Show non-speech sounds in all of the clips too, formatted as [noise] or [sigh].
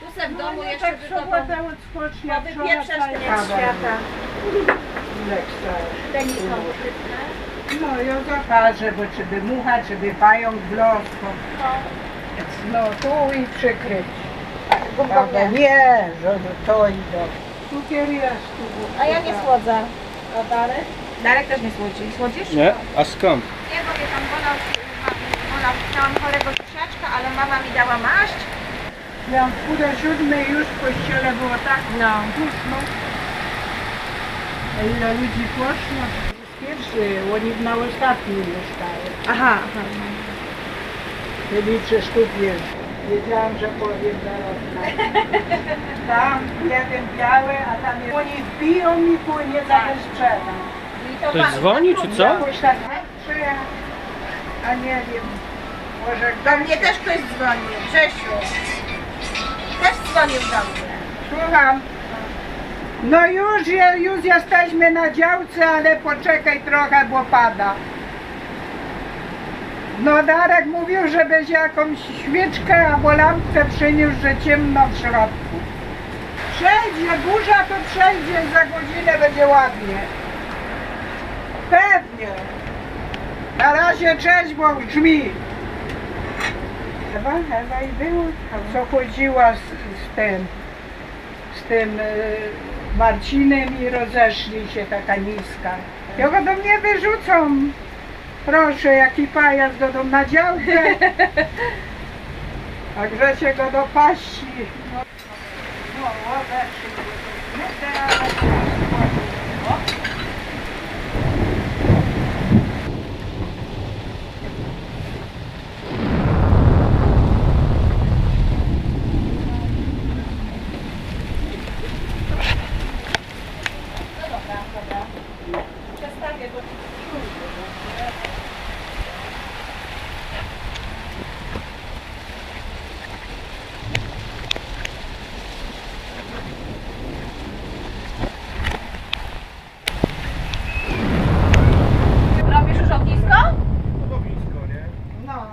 Tu se w domu No, jeszcze tak odpocznie, powypieprzać wczoraj ten świata. No ja zakażę, bo czy by mucha, czy by pająk wlosł. No tu i przykryć. Prawda? Nie, że to i do. Cukier jest tu. A ja nie słodzę. A Darek? Darek też nie słodzi. Słodzisz? Nie? A skąd? Nie, bo wie pan, wolał, wolał, chciałam chorego siusiaczka, ale mama mi dała maść. Miałam w pół do siódmej już w kościele było tak No. duszno. A ile ludzi poszło? Pierwszy, oni na ostatnim mieszkają. Aha, aha. Byli trzy sztuki jeszcze. Wiedziałam, że powiem zaraz. [laughs] Tam jeden biały, a tam jest. Oni wbiją mi płynie za Tak. sprzedam. I Ktoś dzwoni, czy co? Jakoś tak patrzę, a nie wiem. Może Do mnie też ktoś dzwonił. Grzesiu. Też dzwonił do mnie. Słucham. No już, je- już jesteśmy na działce, ale poczekaj trochę, bo pada. No Darek mówił, że będzie jakąś świeczkę albo lampkę przyniósł, że ciemno w środku. Przejdzie, burza to przejdzie, za godzinę będzie ładnie. Pewnie. Na razie cześć, bo drzwi. Ewa, Ewa i było, co chodziła z, z tym, z tym e, Marcinem i rozeszli się taka niska. Ja go do mnie wyrzucą. Proszę, jaki pajac do domu na działkę. A Grzesie go do paści. No, no bo Robisz już ognisko? No.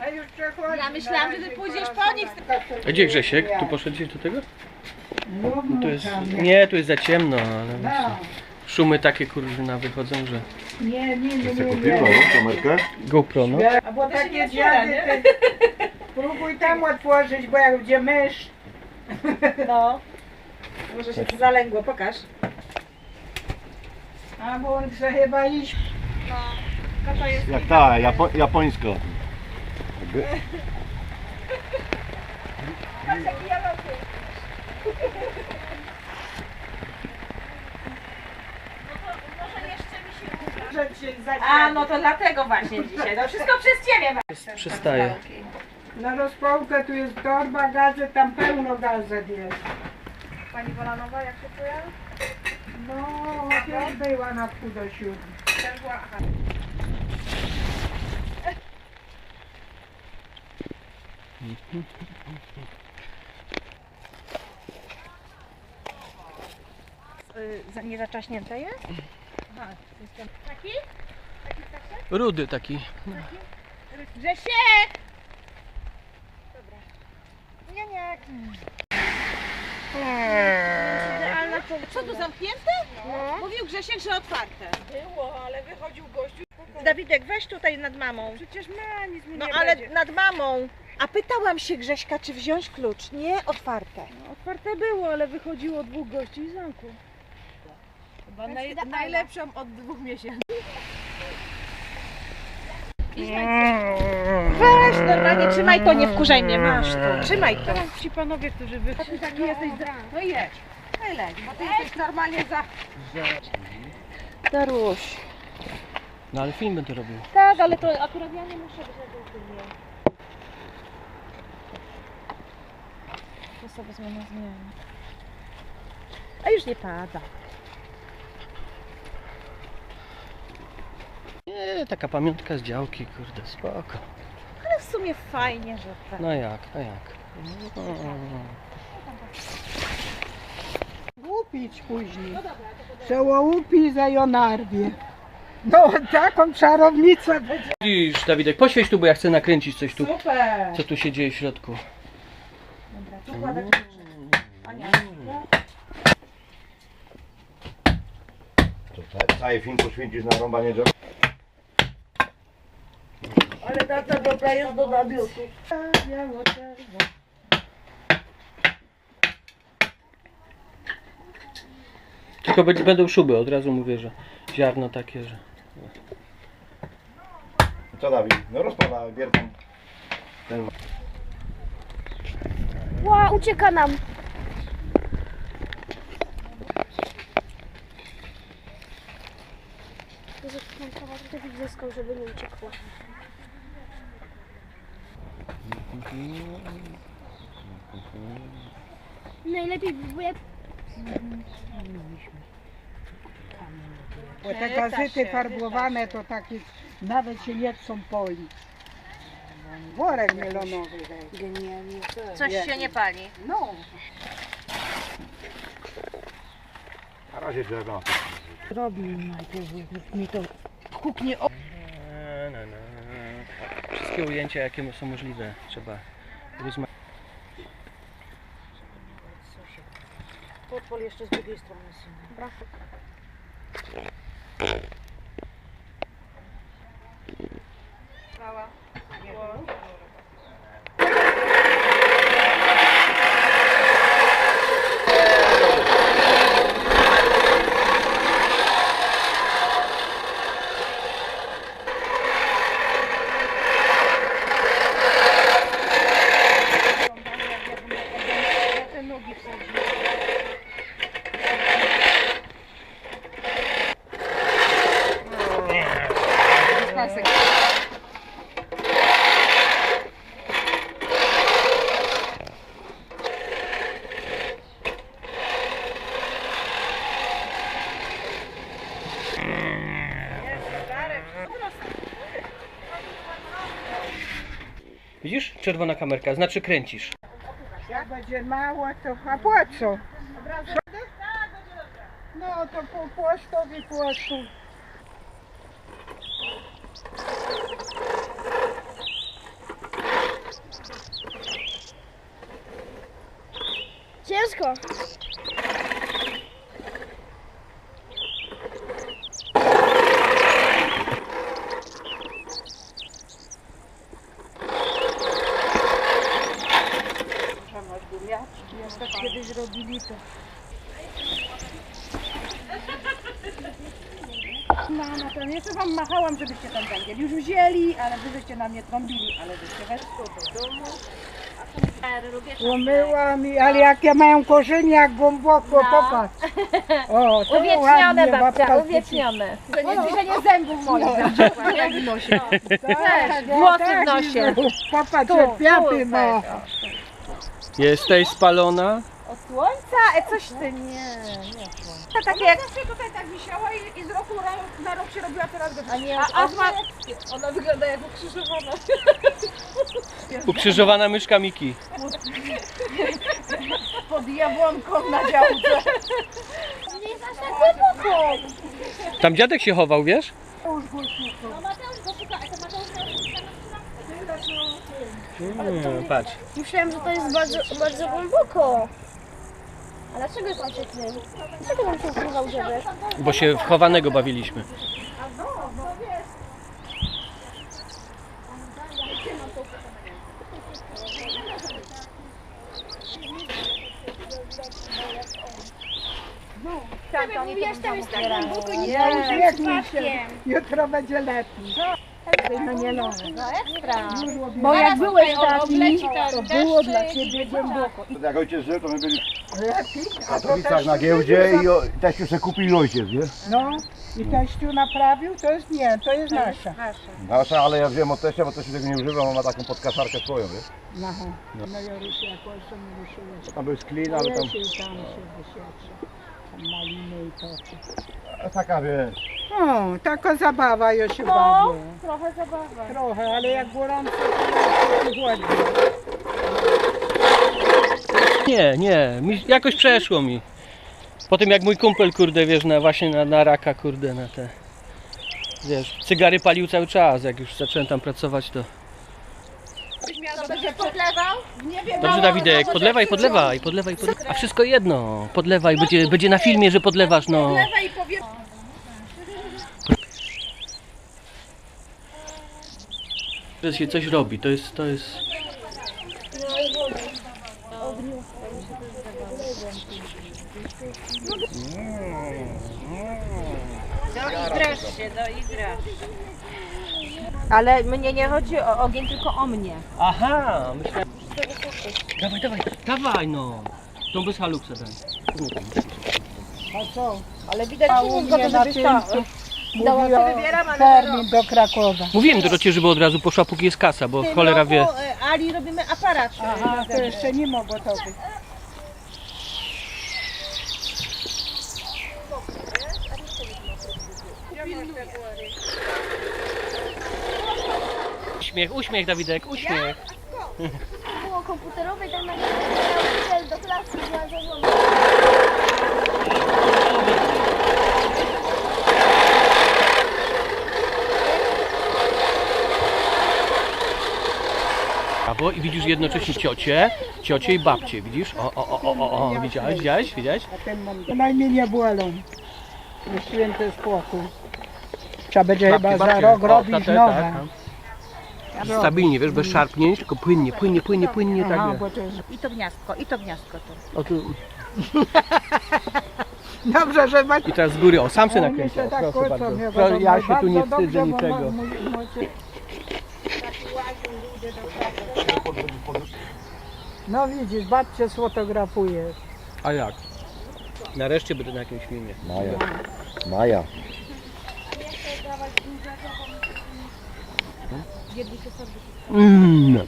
A już przechodzi. Ja myślałam, że ty pójdziesz po nich. A gdzie Grzesiek? Tu poszedłeś do tego? No, No to jest... Nie, tu jest za ciemno, ale No. właśnie szumy takie kurwa wychodzą, że... Nie, nie, nie, Chcę nie. kupiło nie. kamerkę? GoPro, no. A bo takie nie dziady, próbuj tam otworzyć, bo jak będzie mysz. No. Może się to zalęgło, pokaż. A bo on chce chyba iść. No. To jest Jak ta, japo. Jakby- Patrz jaki ja mam Może jeszcze mi się uda. Że cię za A, no to dlatego właśnie dzisiaj. No wszystko przez ciebie. Przystaje. Na rozpałkę tu jest torba gazet, tam pełno gazet jest. Pani Wolanowa, jak się czuje? No, też była na pół do siódmej. Też była. Aha. [laughs] Y, Nie zaczaśnięte jest? Aha, jestem. Taki? Taki? Rudy taki. Grzesiek! Dobra. Nie, nie. Idealna. Co tu zamknięte? No. Mówił Grzesiek, że otwarte. Było, ale wychodził gościu. Dawidek, weź tutaj nad mamą. Przecież ma, nic mi No nie ale będzie. nad mamą. A pytałam się Grześka, czy wziąć klucz. Nie, otwarte. No, Otwarte było, ale wychodziło dwóch gości i zamku. Chyba naj, najlepszą od dwóch miesięcy. Weź normalnie, trzymaj to, nie wkurzaj mnie, masz to. Trzymaj to. Ci panowie, którzy wy... Taki jesteś... Za... No jedź. No bo ty jesteś normalnie za... Daruś. No ale film będę robił. Tak, ale to akurat ja nie muszę być na tym filmie. To sobie zmiana zmiana. A już nie pada. Nie, taka pamiątka z działki, kurde, spoko. Ale w sumie fajnie, że tak. No jak, no jak. No. Upić później. Co łupi za Jonarwie. No, taką czarownicę będzie. Widzisz, Dawidek, poświeć tu, bo ja chcę nakręcić coś tu, Super. co tu się dzieje w środku. To ca- cały film poświęcisz na rąbanie drzew? Ale tata dobra jest do namiotu. Tylko będzie- będą szuby, od razu mówię, że ziarno takie, że... Co Dawid? No rozpala wiertą. Ten Ła, ucieka nam. Jezu, mam kawałek taki zyskał, żeby nie uciekła. Najlepiej by było jak Bo te gazety farbowane to takie nawet się nie chcą polić. Worek melonowy. Genialnie. Coś się nie pali. No. na razie drzewa. Na, na, na. Wszystkie ujęcia, jakie są możliwe, trzeba rozmawiać. Podpal jeszcze z drugiej strony. Widzisz? Czerwona kamerka, znaczy kręcisz. Jak będzie mało, to a po co? No to po płostowi płostu. ciężko. Kiedyś No, na ten, jeszcze wam machałam, żebyście ten węgiel już wzięli, ale wy żeście na mnie trąbili, ale żeście weszło do domu. Umyłam, i- ale jakie mają korzenie, jak głęboko, popatrz. O, to Uwiecznione ładnie babcia, babka uwiecznione. To nie zbliżenie zębów moich, [laughs] no. jak w nosie. Tak, włosy tak, w nosie. Popatrz, Tu, tu, ma. Jesteś spalona? Słońca? E, coś ty nie. To takie jak... Zawsze tutaj tak wisiała i, i z roku ra- na rok się robiła coraz gorzej. A nie, A, a, a ma... Ona wygląda jak ukrzyżowana. [laughs] Ukrzyżowana myszka Miki. [laughs] Pod jabłonką na działce. Nie jest aż tak głęboko. Tam dziadek się chował, wiesz? No Mateusz go szuka, a to Mateusz Mm, patrz. Myślałem, że to jest bardzo, bardzo głęboko. A dlaczego jest tam się krył? Dlaczego tam się ukrywał dziadek? Bo się w chowanego bawiliśmy. Tobie mówiłaś, tam jest tak głęboko, nie Ja tam uśmiechnij się. Jutro będzie lepiej. No nie no. Bo jak byłeś taki, to było dla ciebie głęboko. Jak ojciec żył, to my byli Lepiej. A to Katowicach na giełdzie i o, teściu se kupił ojciec, nie? No i teściu naprawił, to jest nie, to jest nasza. Nasza, ale ja wiem od teścia, bo teściu tego nie używa, on ma taką podkaszarkę swoją, wiesz? Aha. No Joruś jakoś tam ruszyłeś. Tam był sklin, ale tam... Leci i tam się wysieczy. Tam maliny i to. A taka, wiesz... O, taka zabawa ja się bawię. Trochę zabawa. Trochę, ale jak gorąco, to jest głodnie. Nie, nie, mi, jakoś przeszło mi. Po tym jak mój kumpel, kurde, wiesz, na, właśnie na, na raka, kurde, na te... wiesz, cygary palił cały czas. Jak już zacząłem tam pracować, to... Będzie podlewał? Dobrze, Dawidek, podlewaj, podlewaj, podlewaj, podlewaj. A wszystko jedno, podlewaj, będzie, będzie na filmie, że podlewasz, no. Lewej powie... Że się coś robi, to jest, to jest... Ale mnie nie chodzi o ogień, tylko o mnie. Aha, myślałem... Dawaj, dawaj, dawaj, no. Tą bez haluksa daj. A co? Ale widać, że nie mnie na tym Dała mówiła się wybieram, ale termin do Krakowa. Mówiłem Dorocie, żeby od razu poszła, póki jest kasa, bo cholera wie. No, bo, e, Ali robimy aparat. Aha, to jeszcze nie mogło to być. Uśmiech, uśmiech, Dawidek, uśmiech. Było komputerowe, tam na nauczyciel do klasy była zarządzona. Brawo, i widzisz jednocześnie ciocię, ciocię i babcię, widzisz? O, o, o, o, o, o. widziałeś, widziałeś, widziałeś? A ten mam najmniej nie bolą. Na święty spokój. Trzeba będzie chyba za babcie. rok O, robić nowe. tak. Stabilnie, wiesz, bez szarpnięć, tylko płynnie, płynnie, płynnie, płynnie, Aha, tak. bo to jest... I to gniazdko, i to gniazdko tu. O, tu. [laughs] Dobrze, że macie... I teraz z góry, o, sam się się tak proszę bardzo. wiadomo, ja się tu nie wstydzę niczego. No widzisz, babcię sfotografujesz. A jak? Nareszcie będę na jakimś filmie. Maja. Maja. Mm.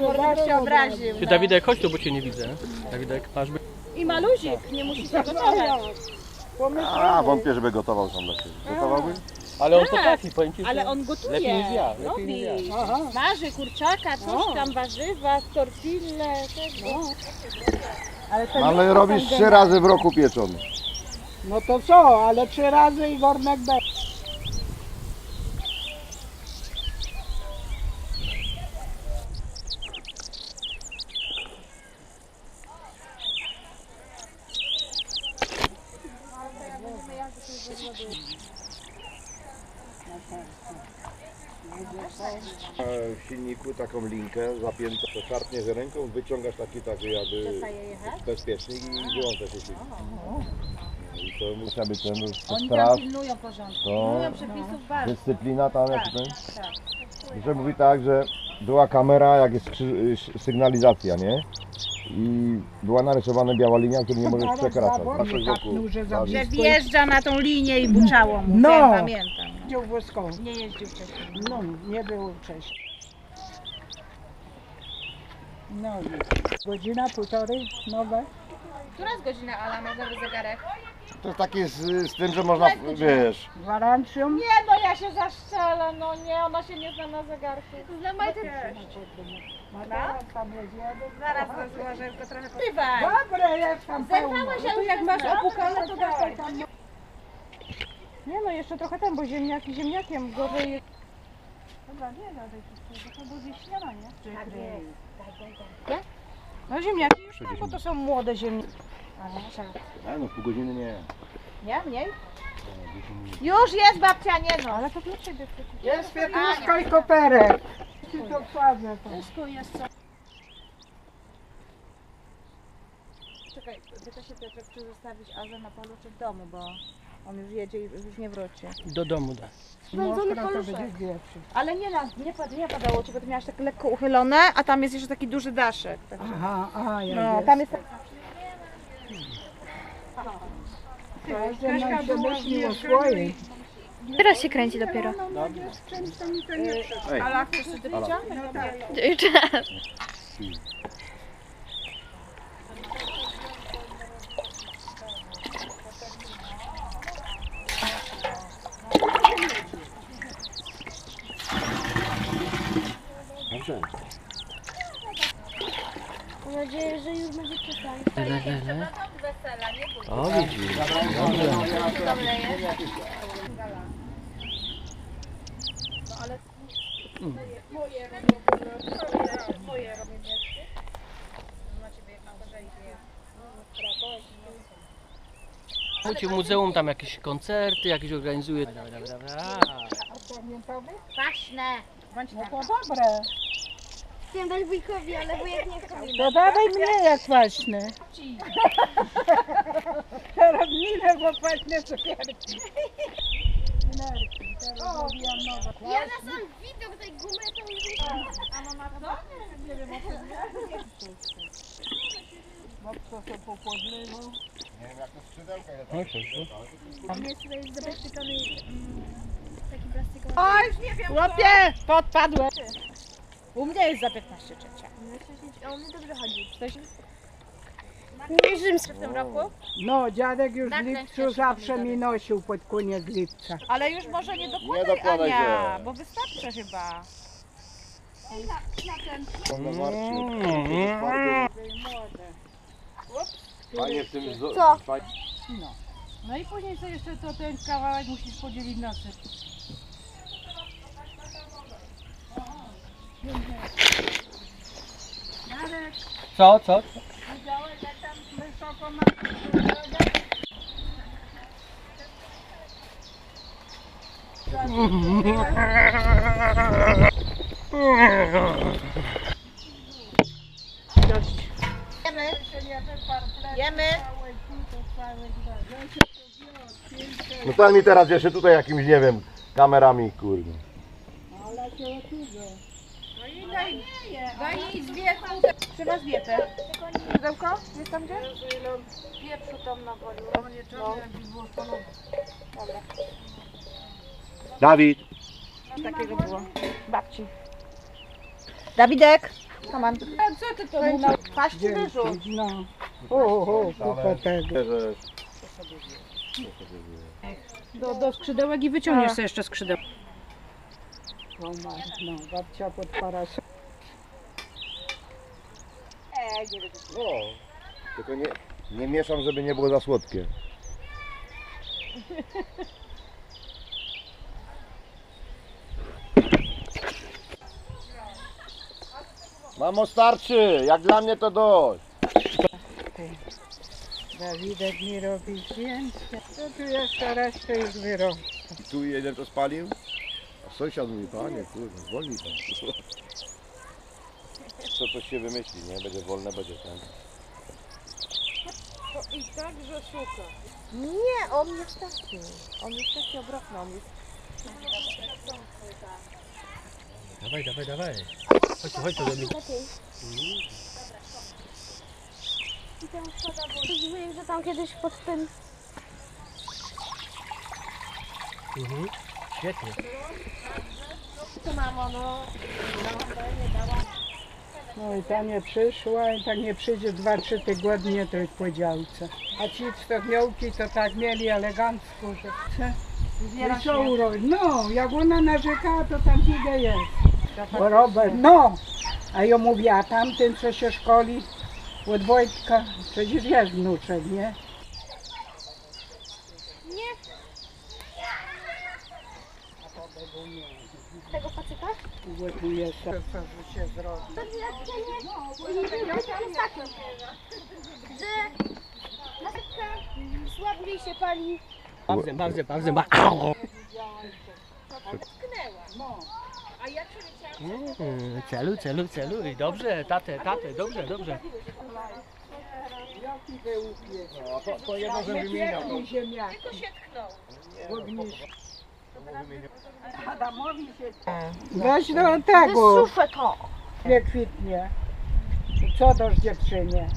Morgan się obraził. Ty Dawidek, chodź tu, bo cię nie widzę. Dawidek, masz być. I maluzik, nie musi się gotować. A, wątpię, żeby gotował sam dla siebie. Gotowałby? Ale on potrafi, powiem ci, że Ale on gotuje. lepiej niż ja, lepiej niż ja. Robi. Marzy kurczaka, coś tam, warzywa, tortille, tego. Ale, nie Ale ma robisz trzy razy w roku pieczony. No to co, ale trzy razy i wornek B. W silniku taką linkę zapiętą, to szarpniesz ręką, wyciągasz taki taki jakby bezpiecznik i wyłącza się silnik. To musi być ten Oni tam pilnują porządku. to Pilnują przepisów bardzo. dyscyplina tam jak Tak, ten. tak. Że mówi tak, że była kamera, jak jest krzy- sygnalizacja, nie? I była narysowana biała linia, której nie możesz przekraczać. Wokół. że tak. Że wjeżdża na tą linię i buczało mu. No. No. pamiętam. Jeździł wojskowy. Nie jeździł wcześniej. No, nie było wcześniej. No i godzina, półtorej, nowe. Która jest godzina, Ala? Masz nowy zegarek? To jest takie z, z tym, że można, wiesz, Gwarancją. Nie, no ja się zaszczelę, no nie, ona się nie zna na zegarku. Teraz tam jedziemy. Zaraz rozłożę, tylko trochę... Bywaj! Dobre, jest tam pełno. Zerwałeś, No to ale jak masz opukane, to dawaj. tam. Nie no, jeszcze trochę tam, bo ziemniaki ziemniakiem gorzej jest. Dobra, nie gadaj wszystkiego, to zjeść śniadanie. Tak? No ziemniaki już tam, bo to są młode ziemniaki. A no pół godziny nie. Nie, mniej? Już jest babcia, nie no. Ale to dla ciebie przecież. Jest pietruszka i koperek. Ci to. Wszystko jest co. Czekaj, pyta się Piotrek, czy zostawić Azę na polu czy w domu, bo on już jedzie i już nie wróci. Do domu da. To będzie pierwszy. Ale nie, na, nie, pad, nie padało ci, bo ty miałaś tak lekko uchylone, a tam jest jeszcze taki duży daszek. Także. Aha, aha, jak No, jest. tam jest Każdy ma się myśli o. Teraz się kręci dopiero. Ej, Ala, chcesz do picia? Czas. dobrze. Mam nadzieję, że już będzie. Le, le, Nie? O, widzisz. Dobrze. Ci w muzeum tam jakieś koncerty, jakieś organizuje. Dobra, dobra, dobra. Kwaśne. No to dobre. Chciałem dać wujkowi, ale wujek nie chce mi To dawaj mnie jak kwaśny. [laughs] Teraz minę, bo kwaśne cukierki. Minerki, teraz zrobiłam nowe. Ja na sam widok tej gumy to już No co to po podlewu? Nie wiem jak to skrzydełka ile No, to, to. jest tutaj zabezpieczony mm, taki plastikowy. Oj, nie wiem. Chłopie, podpadłem. U mnie jest za 15 trzecia. A on dobrze chodzi. Nie rzymski w tym roku, No, dziadek już w Tak, lipcu zawsze mi nosił pod koniec lipca. ale już może nie dokładaj, Nie dokładaj Ania, się. bo wystarczy chyba. Można martwić. Panie w tym zo- Co? Panie- No i później sobie jeszcze to ten kawałek musisz podzielić na trzy. Co, co? Jemy. Jemy. No to mi teraz jeszcze tutaj jakimś, nie wiem, kamerami, kurde. Daj jej z wieku. Trzeba z dietę. Pudełko? Jest tam gdzie? Pieprzu tam na polu. Dawid. Takiego było. Babci. Dawidek. Come on. A co ty to na... Paść czy wyrzuć? No. O, o, kupę tego. Do, do skrzydełek i wyciągniesz sobie jeszcze skrzydeł. O, ma- No, babcia pod parasol. No, tylko nie, nie mieszam, żeby nie było za słodkie. Mamo starczy, jak dla mnie to dość. Dawidek mi robi zdjęcie. Co tu jeszcze resztę już wyrobił? Tu jeden to spalił, a sąsiad mówi, panie, kurde, zwolnij pan. Co to się wymyśli, nie? Będzie wolne, będzie ten. Nie, on jest taki. On jest taki obrotny, on jest... Dawaj, dawaj, dawaj. Chodź, tu, chodź tu do mnie. Lepiej. I tam szkoda, bo mówiłem, że tam kiedyś pod tym Mhm. Świetnie. No i ta nie przyszła i tak nie przyjdzie 2-3 tygodnie, to już po działce. A ci stogniołki to tak mieli elegancko, że co urodzić? No, jak ona narzekała, to tam figę jest. Bo Robert, no! A ja mówię, a tamten, co się szkoli od Wojtka, przecież jest wnuczek, nie? Tego pacyka. Jest, co że się zrobi. To dlaczego nie? Nie wiem, taki, że pacyka słabiej się pali. Bardzo, bardzo, bardzo, bardzo. Mm, Celu, celu, celu. I dobrze, tatę, tatę, dobrze, dobrze. Jaki był? No, to, to jedno, że wymieniał. Ziemniaki. W ognisku. Adamowi się... Weź do tego, Sufę to. nie kwitnie. Co dosz dziewczynie?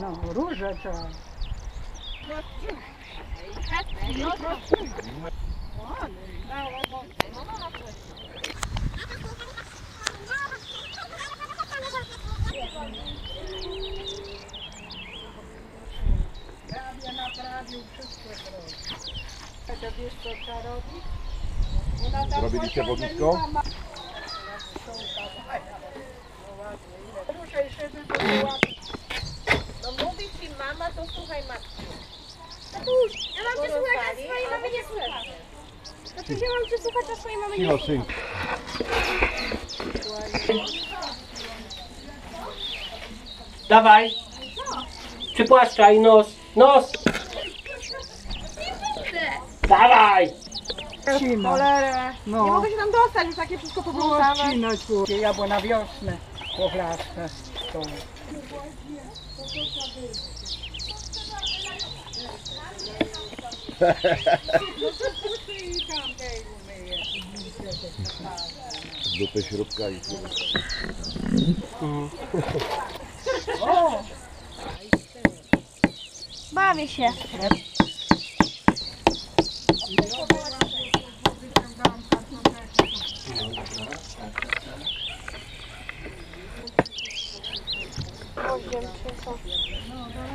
No, róże trzeba. Prawie naprawił, wszystko zrobił. To wiesz co trzeba robić? Ona tam Zrobiliście pociąga wodnisko? i mama- Ruszaj szyby, to była No mówi ci mama, to słuchaj matki. Ja mam cię słuchać, a swojej mamy nie słuchać. Tatuś, ja mam cię słuchać, a swojej mamy nie Kilo synk. Dawaj. Przypłaszczaj nos. Nos. Dawaj. Cina. Cholerę. No. Nie mogę się tam dostać, już takie wszystko Było poplątane. cina, człowiek. Ja bo na wiosnę pochlaste. To. Dupy śrubka i Bawię się. No,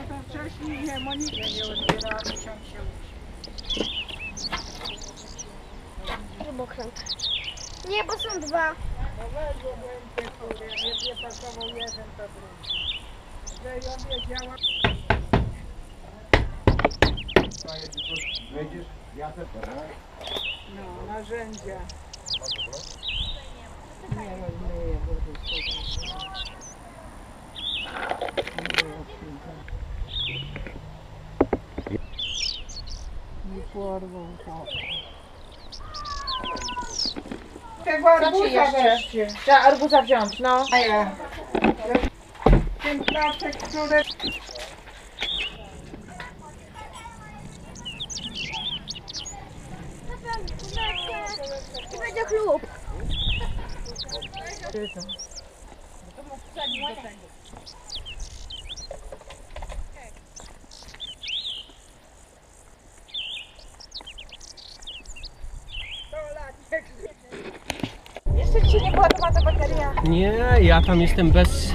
to wcześniej nie, Monikę nie odbierała, musiałam się uczyć. Rybokręt. Nie, bo są dwa. No weź go będzie, kurde, nie, jeden, to drugi. Że ja wiedziałam, Wejdziesz? Ja też. no, narzędzia. Nie rozmyję wody sobie. Nie porwą to. Tego ci arbuza weźcie. Trzeba arbuza wziąć, no. A ja. Ten placek, który... Będzie klub. Jeszcze dzisiaj nie była to bateria. Nie, ja tam jestem bez